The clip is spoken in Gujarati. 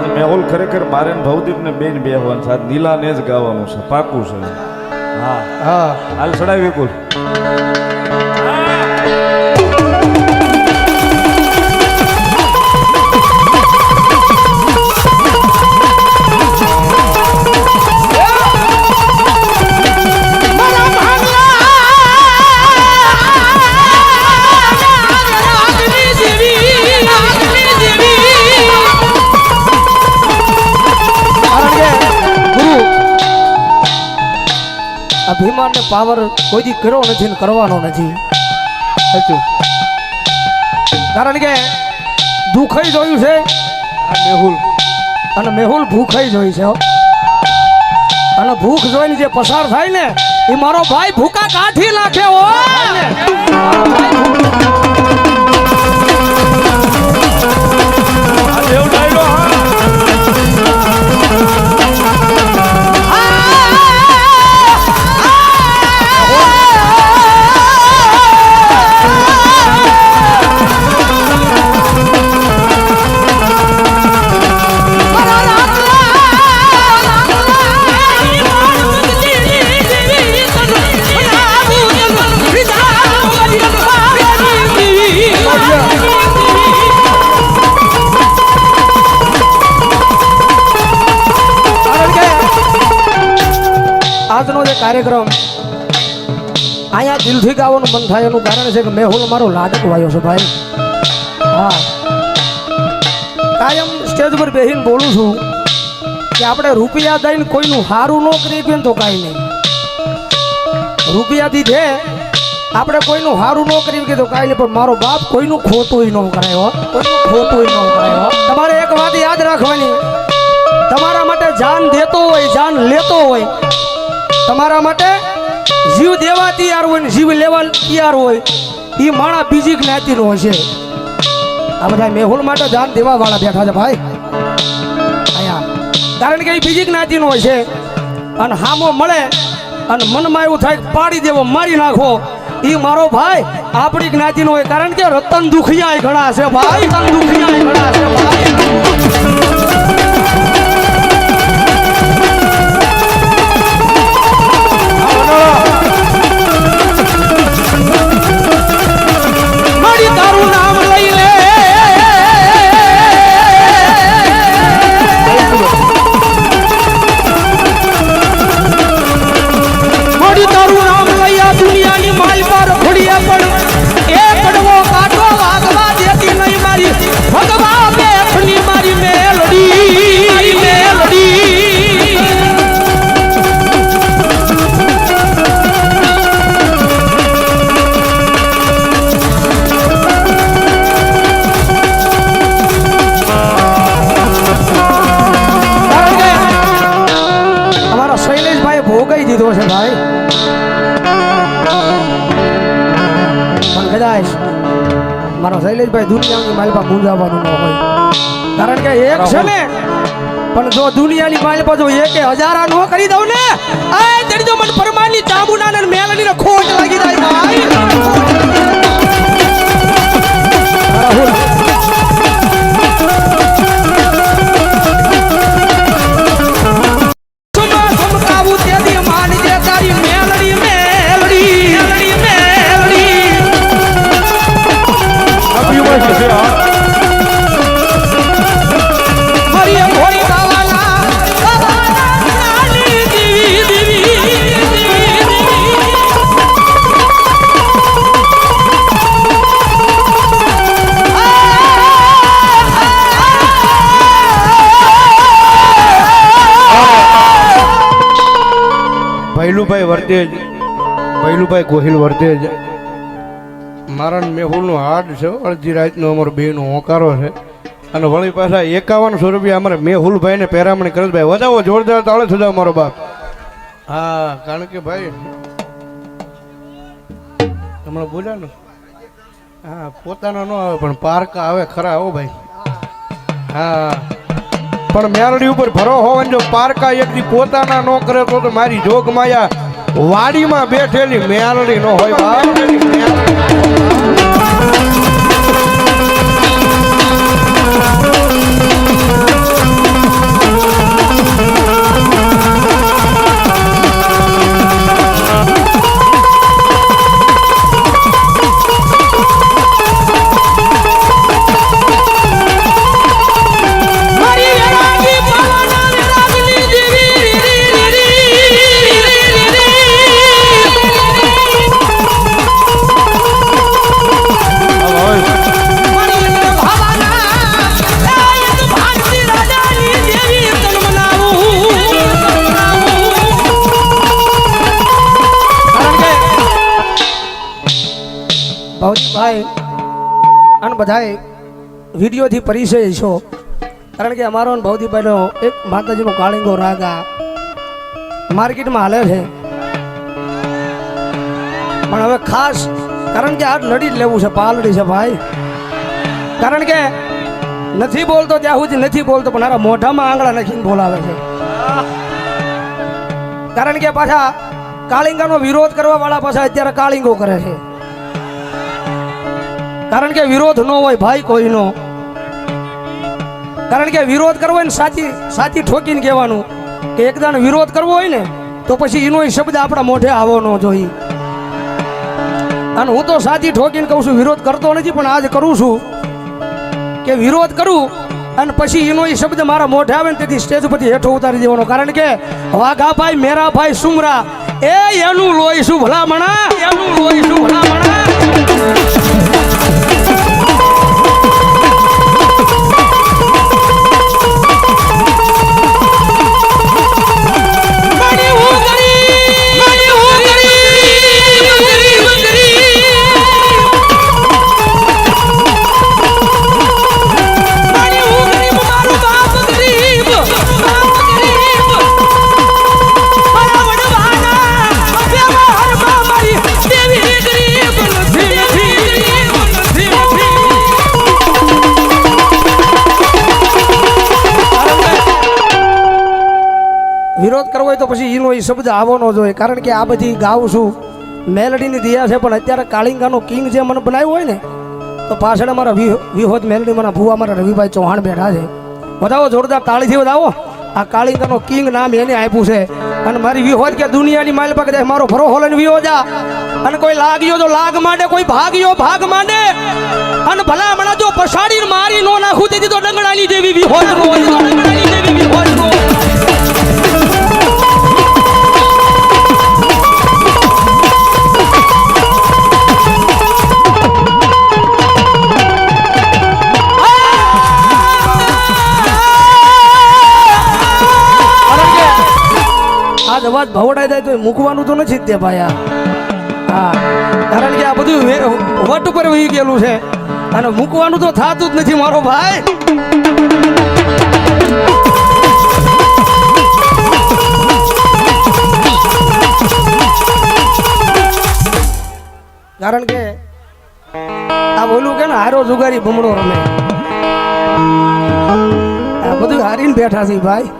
આજ મેહુલ ખરેખર મારે ને ભવદીપ ને બેન બેહવાનું છે. આજ નીલાને જ ગાવાનું છે. પાકું છે. હા. હા હાલ ચડાવી વિપુલ અભિમાન ને પાવર કોઈ દી કર્યો નથી ને કરવાનો નથી. સાચું. કારણ કે દુઃખઈ જોયું છે. મેહુલ. અને મેહુલ ભૂખાઈ જોઈ છે હો. અને ભૂખ જોઈને જે પસાર થાય ને એ મારો ભાઈ ભૂકા કાઢી નાખે હો. આજનો જે કાર્યક્રમ, અહીંયા દિલથી ગાવાનું મન થાય એનું કારણ છે કે મેહુલ મારો લાડક વાયો છે ભાઈ. હા. કાયમ સ્ટેજ પર બેસીને બોલું છું કે આપણે રૂપિયા દઈને કોઈનું સારું ન કરી કે તો કાંઈ નહીં. રૂપિયાથી છે આપણે કોઈનું સારું ન કરી કે તો કાંઈ નહીં, પણ મારો બાપ કોઈનું ખોટું ન કરાય કોઈનું ખોટું ન કરાય તમારે એક વાત યાદ રાખવાની. તમારા માટે જાન દેતો હોય, જાન લેતો હોય તમારા માટે જીવ દેવા તૈયાર હોય ને જીવ લેવા તૈયાર હોય એ માણા બીજી જ્ઞાતિનો હશે. આ બધા મેહુલ માટે જાન દેવા વાળા બેઠા છે ભાઈ. કારણ કે એ બીજી જ્ઞાતિનો હશે. અને હામો મળે અને મનમાં એવું થાય પાડી દેવો, મારી નાખો. એ મારો ભાઈ, આપણી જ્ઞાતિનો હોય. કારણ કે રતન દુખિયા ઘણા છે ભાઈ. રતન દુખિયા ઘણા છે ભાઈ. શૈલેષભાઈ દુનિયાની માલપા મૂંઝાવાનું ન હોય. કારણ કે એક છે ને પણ જો દુનિયાની માલપા જો એકે હજારા નો કરી દઉં ને આ તેની જો મને પરમાની ચામુના ને મેલની ખોટ લાગી જાય ભૈલુભાઈ વર્તેજ. ભૈલુભાઈ ગોહિલ વર્તેજ. મારા ને મેહુલનું હાડ છે અડધી રાતનો અમારો બેનો હોંકારો છે. અને વળી પાછા એકાવનસો રૂપિયા અમારે મેહુલભાઈને પેરામણી કરે ભાઈ વધાવો જોરદાર તાળે થતા અમારો બાપ. હા કારણ કે ભાઈ હમણાં બોલ્યા ને? હા પોતાનો ન આવે પણ પાર્ક આવે ખરા હો ભાઈ. હા. પણ મેરડી ઉપર ભરો હોવન જો પારકા એકથી પોતાના નો કરે તો મારી જોગ માયા વાડીમાં બેઠેલી મેરડી નો હોય બા ભાઈ, અને બધાએ વિડીયોથી પરિચય છો. કારણ કે અમારો ભવદીભાઈનો એક માતાજીનો કાળિંગો રાગ આ માર્કેટમાં હાલે છે. પણ હવે ખાસ, કારણ કે આ લડી જ લેવું છે, પાલડી છે ભાઈ. કારણ કે નથી બોલતો ત્યાં સુધી નથી બોલતો, પણ મારા મોઢામાં આંગળા નાખીને બોલાવે છે. કારણ કે પાછા કાળિંગાનો વિરોધ કરવા વાળા પાછા અત્યારે કાળિંગો કરે છે. કારણ કે વિરોધ ન હોય ભાઈ કોઈનો. કારણ કે વિરોધ કરવો હોય ને સાચી સાચી ઠોકીને કહેવાનું. કે એકદાણ વિરોધ કરવો હોય ને, તો પછી એનો શબ્દ આપણા મોઢે આવો ન જોઈએ. અને હું તો સાચી ઠોકીને કહું છું, વિરોધ કરતો નથી, પણ આજ કરું છું કે વિરોધ કરું અને પછી એનો શબ્દ મારા મોઢે આવે ને તેથી સ્ટેજ ઉપરથી હેઠો ઉતારી દેવાનો. કારણ કે વાઘાભાઈ, મેરાભાઈ, સુમરા, એ એનું લોહી શું ભલામણા? એનું લોહી શું ભલામણા? કરવો હોય તો પછી એનો એ શબ્દ આવવો ન જોઈએ. કારણ કે આ બધી ગાઉં છું મેલડીની દિયા છે, પણ અત્યારે કાળિંગાનો કિંગ જે મને બનાવ્યો હોય ને, તો પાછળ અમારા વિહોત મેલડી મારા ભૂવા મારા રવિભાઈ ચૌહાણ બેઠા છે. વધાવો, જોરદાર તાળીથી વધાવો. આ કાળિંગાનો કિંગ નામ એને આપ્યું છે. અને મારી વિહોદ કે દુનિયાની માલ જાય મારો ભરો હોલન વિહોજા અને કોઈ લાગ્યો તો લાગ માંડે, કોઈ ભાગ્યો ભાગ માંડે. અને ભલા હમણાં જો પછાડીને મારી નો નાખું, તેથી તો ડંગડાની જેવી વિહોત નો આ અવાજ ભવડાઈ જાય તો મૂકવાનું તો નથી તે આ. હા, કારણ કે આ બધું વટ ઉપર વહી ગયેલું છે. અને મૂકવાનું તો થતું જ નથી મારો ભાઈ. કારણ કે આ બોલું કે ને, હારો જુગારી ભમણો રમે. આ બધું હારીને બેઠા છે ભાઈ.